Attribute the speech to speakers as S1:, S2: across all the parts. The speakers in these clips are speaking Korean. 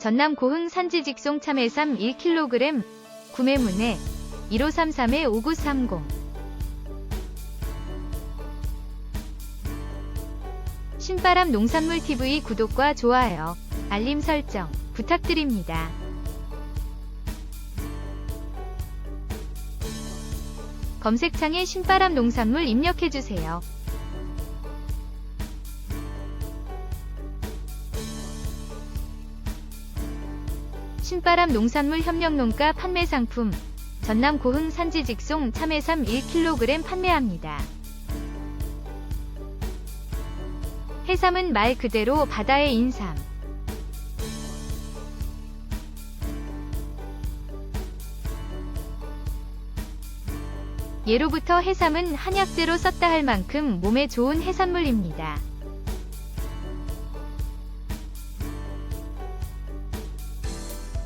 S1: 전남 고흥 산지 직송 참외삼 1kg 구매 문의 1533-5930 신바람 농산물 TV 구독과 좋아요, 알림 설정 부탁드립니다. 검색창에 신바람 농산물 입력해주세요. 신바람 농산물 협력농가 판매 상품 전남 고흥 산지 직송 참외삼 1kg 판매합니다. 해삼은 말 그대로 바다의 인삼. 예로부터 해삼은 한약재로 썼다 할 만큼 몸에 좋은 해산물입니다.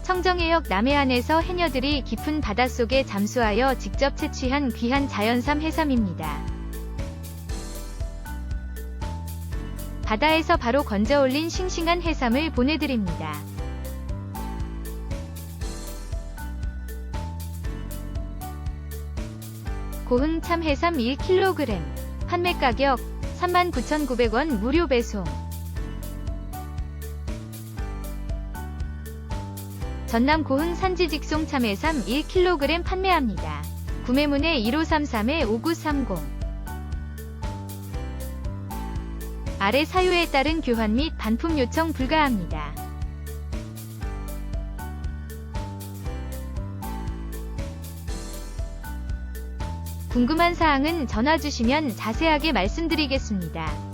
S1: 청정해역 남해안에서 해녀들이 깊은 바닷속에 잠수하여 직접 채취한 귀한 자연산 해삼입니다. 바다에서 바로 건져 올린 싱싱한 해삼을 보내드립니다. 고흥 참 해삼 1kg 판매 가격 39,900원 무료 배송 전남 고흥 산지 직송 참외삼 1kg 판매합니다. 구매문의 1533-5930 아래 사유에 따른 교환 및 반품 요청 불가합니다. 궁금한 사항은 전화 주시면 자세하게 말씀드리겠습니다.